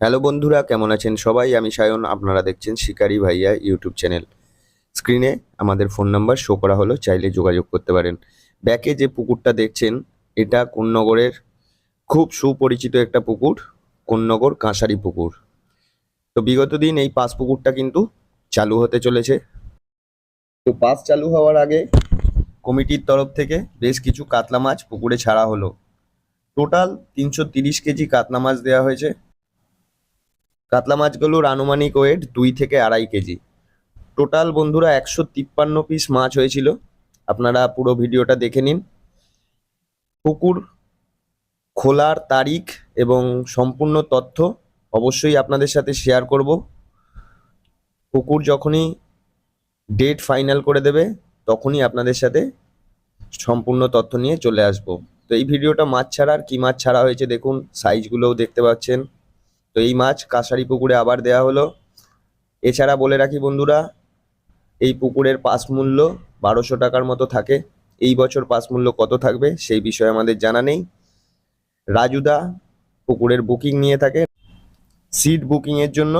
Hello বন্ধুরা, কেমন আছেন সবাই? আমি সায়ন, আপনারা দেখছেন শিকারি ভাইয়া ইউটিউব চ্যানেল। স্ক্রিনে আমাদের ফোন নাম্বার শো করা হলো, চাইলে যোগাযোগ করতে পারেন। ব্যাকে যে পুকুরটা দেখছেন, এটা কোন্নগরের খুব সুপরিচিত একটা পুকুর, কোন্নগর কাঁসারি পুকুর। তো বিগত দিন এই পাস পুকুরটা কিন্তু চালু হতে চলেছে। তো পাস চালু হওয়ার আগে কমিটির তরফ থেকে বেশ কিছু কাতলা মাছ পুকুরে ছাড়া হলো। টোটাল তিনশো কেজি কাতলা মাছ দেওয়া হয়েছে। কাতলা মাছগুলোর আনুমানিক ওয়েট দুই থেকে আড়াই কেজি। টোটাল বন্ধুরা একশো তিপ্পান্ন পিস মাছ হয়েছিল। আপনারা পুরো ভিডিওটা দেখে নিন। পুকুর, খোলার তারিখ এবং সম্পূর্ণ তথ্য অবশ্যই আপনাদের সাথে শেয়ার করব। পুকুর যখনই ডেট ফাইনাল করে দেবে, তখনই আপনাদের সাথে সম্পূর্ণ তথ্য নিয়ে চলে আসব। তো এই ভিডিওটা মাছ ছাড়া আর কী মাছ ছাড়া হয়েছে দেখুন সাইজগুলোও দেখতে পাচ্ছেন। তো এই মাছ কাঁসারি পুকুরে আবার দেয়া হলো। এছাড়া বলে রাখি বন্ধুরা, এই পুকুরের পাস মূল্য বারোশো টাকার মতো থাকে। এই বছর পাস মূল্য কত থাকবে সেই বিষয়ে আমাদের জানা নেই। রাজুদা পুকুরের বুকিং নিয়ে থাকে। সিট বুকিংয়ের জন্য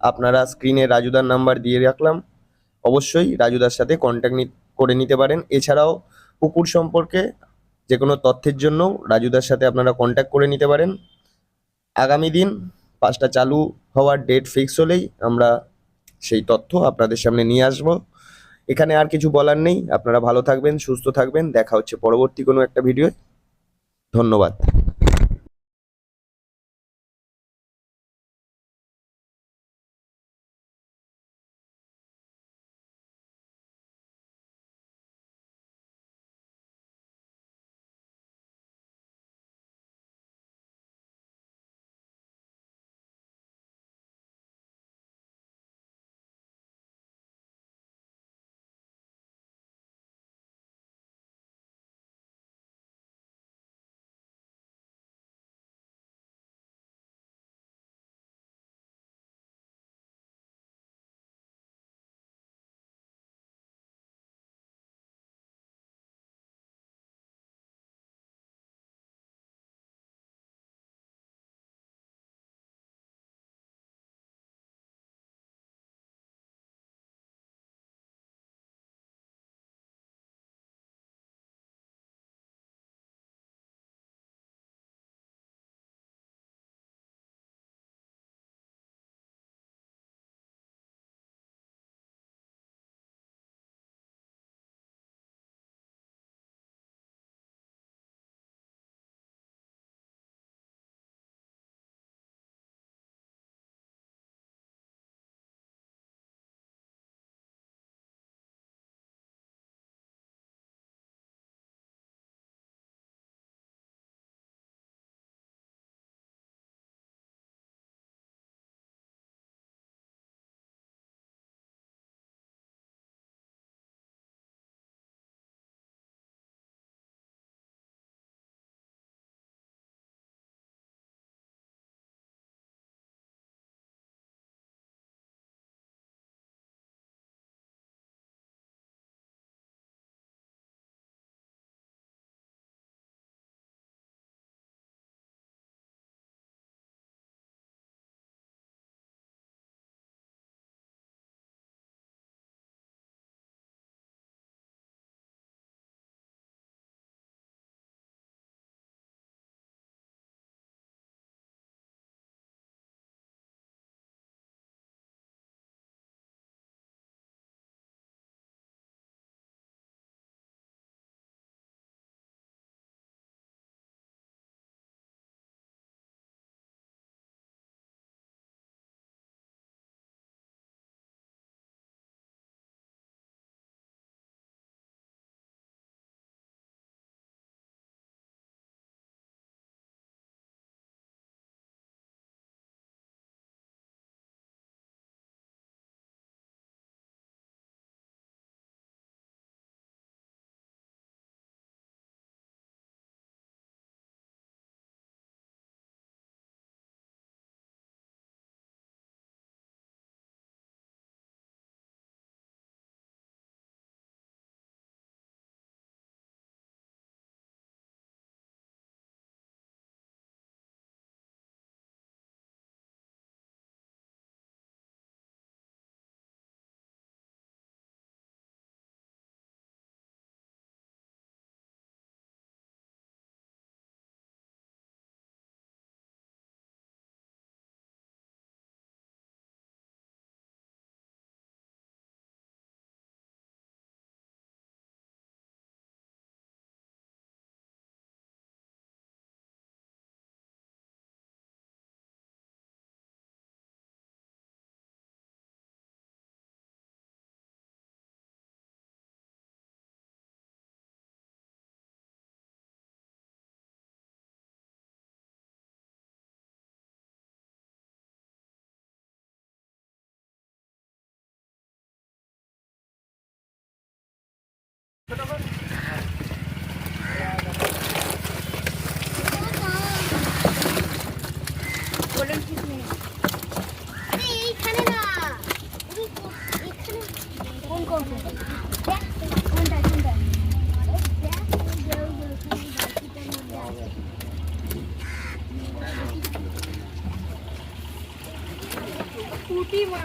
আপনারা স্ক্রিনে রাজুদার নাম্বার দিয়ে রাখলাম। অবশ্যই রাজুদার সাথে কন্ট্যাক্ট করে নিতে পারেন। এছাড়াও পুকুর সম্পর্কে যে কোনো তথ্যের জন্য রাজুদার সাথে আপনারা কন্ট্যাক্ট করে নিতে পারেন। আগামী দিন পাঁচটা চালু হওয়ার ডেট ফিক্স হলেই আমরা সেই তথ্য আপনাদের সামনে নিয়ে আসব। এখানে আর কিছু বলার নেই। আপনারা ভালো থাকবেন, সুস্থ থাকবেন। দেখা হচ্ছে পরবর্তী কোনো একটা ভিডিও ধন্যবাদ।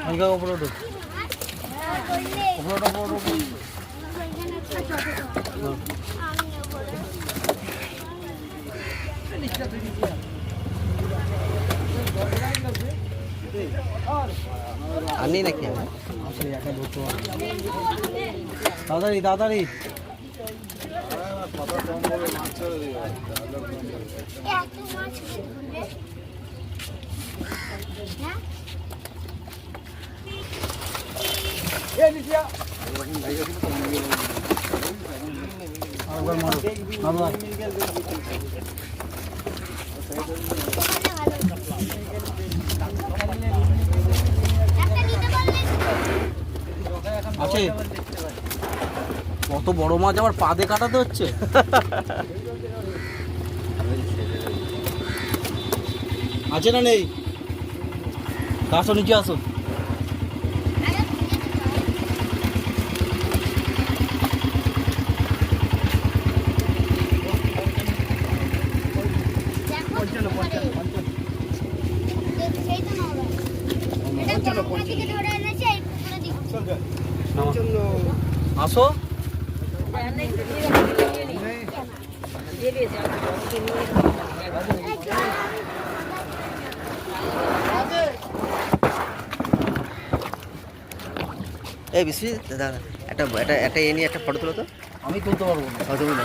হালকা উপরে ওঠো করলে উপরে ওঠো উপরে ওঠো এখানে একটা ছোট আমি? আনি নাকি আসলে একা আছে। কত বড় মাছ আবার পা দিয়ে কাটাতে হচ্ছে? আছে না নেই? আসো, নিচে আসো দেখো সেই তো নড়া এটা গঙ্গা থেকে ধরে এনেছে এই পুকুরে দিচ্ছে আসো। এই বিশ্রী দাদা একটা একটা একটা এ নিয়ে একটা ফটো তুলো তো। আমি তুলতে পারব না।